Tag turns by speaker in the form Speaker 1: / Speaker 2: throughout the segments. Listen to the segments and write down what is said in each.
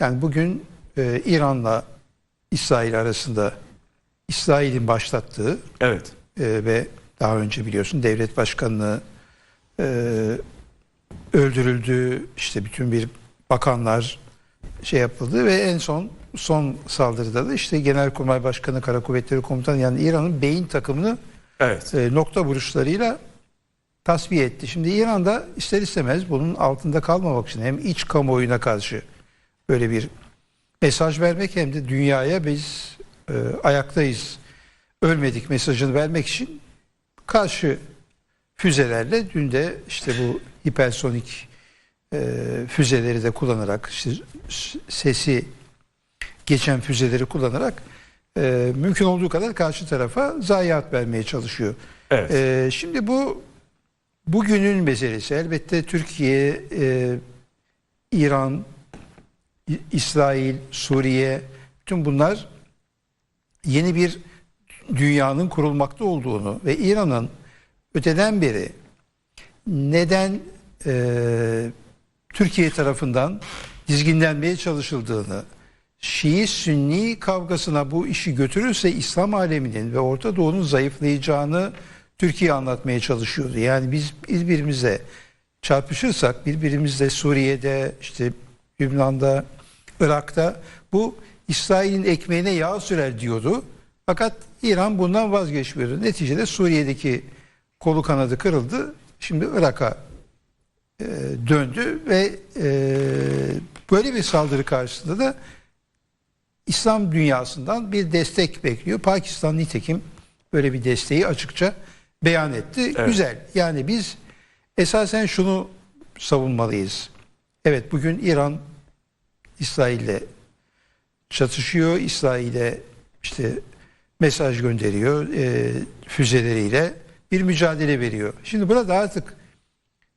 Speaker 1: Yani bugün e, İran'la İsrail arasında İsrail'in başlattığı
Speaker 2: Evet.
Speaker 1: e, ve daha önce biliyorsun devlet başkanlığı e, öldürüldü. İşte bütün bir bakanlar şey yapıldı ve en son son saldırıda da işte Genelkurmay Başkanı Kara Kuvvetleri Komutanı yani İran'ın beyin takımını
Speaker 2: Evet.
Speaker 1: e, nokta vuruşlarıyla tasfiye etti. Şimdi İran'da ister istemez bunun altında kalmamak için hem iç kamuoyuna karşı böyle bir mesaj vermek hem de dünyaya biz e, ayaktayız, ölmedik mesajını vermek için karşı füzelerle dün de işte bu hipersonik e, füzeleri de kullanarak işte sesi geçen füzeleri kullanarak e, mümkün olduğu kadar karşı tarafa zayiat vermeye çalışıyor.
Speaker 2: Evet.
Speaker 1: Ee, şimdi bu bugünün meselesi elbette Türkiye, e, İran, İsrail, Suriye bütün bunlar yeni bir dünyanın kurulmakta olduğunu ve İran'ın öteden beri neden e, Türkiye tarafından dizginlenmeye çalışıldığını, Şii-Sünni kavgasına bu işi götürürse İslam aleminin ve Orta Doğu'nun zayıflayacağını Türkiye anlatmaya çalışıyordu. Yani biz birbirimizle çarpışırsak, birbirimizle Suriye'de, işte Lübnan'da, Irak'ta bu İsrail'in ekmeğine yağ sürer diyordu. Fakat İran bundan vazgeçmiyordu. Neticede Suriye'deki kolu kanadı kırıldı. Şimdi Irak'a e, döndü ve e, böyle bir saldırı karşısında da İslam dünyasından bir destek bekliyor. Pakistan nitekim böyle bir desteği açıkça beyan etti.
Speaker 2: Evet.
Speaker 1: Güzel. Yani biz esasen şunu savunmalıyız. Evet bugün İran İsrail'le çatışıyor. İsrail'e işte mesaj gönderiyor e, füzeleriyle bir mücadele veriyor. Şimdi burada artık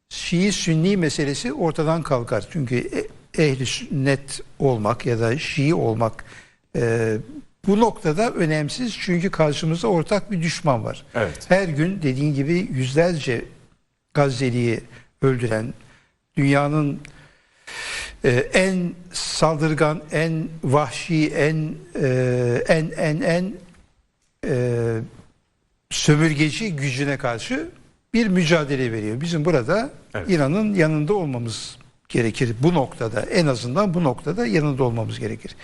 Speaker 1: Şii Sünni meselesi ortadan kalkar. Çünkü e- ehli sünnet olmak ya da Şii olmak e, bu noktada önemsiz. Çünkü karşımızda ortak bir düşman var.
Speaker 2: Evet.
Speaker 1: Her gün dediğin gibi yüzlerce Gazze'liyi öldüren dünyanın e, en saldırgan, en vahşi, en e, en en en e, sömürgeci gücüne karşı bir mücadele veriyor. Bizim burada
Speaker 2: Evet.
Speaker 1: İran'ın yanında olmamız gerekir. Bu noktada en azından bu noktada yanında olmamız gerekir.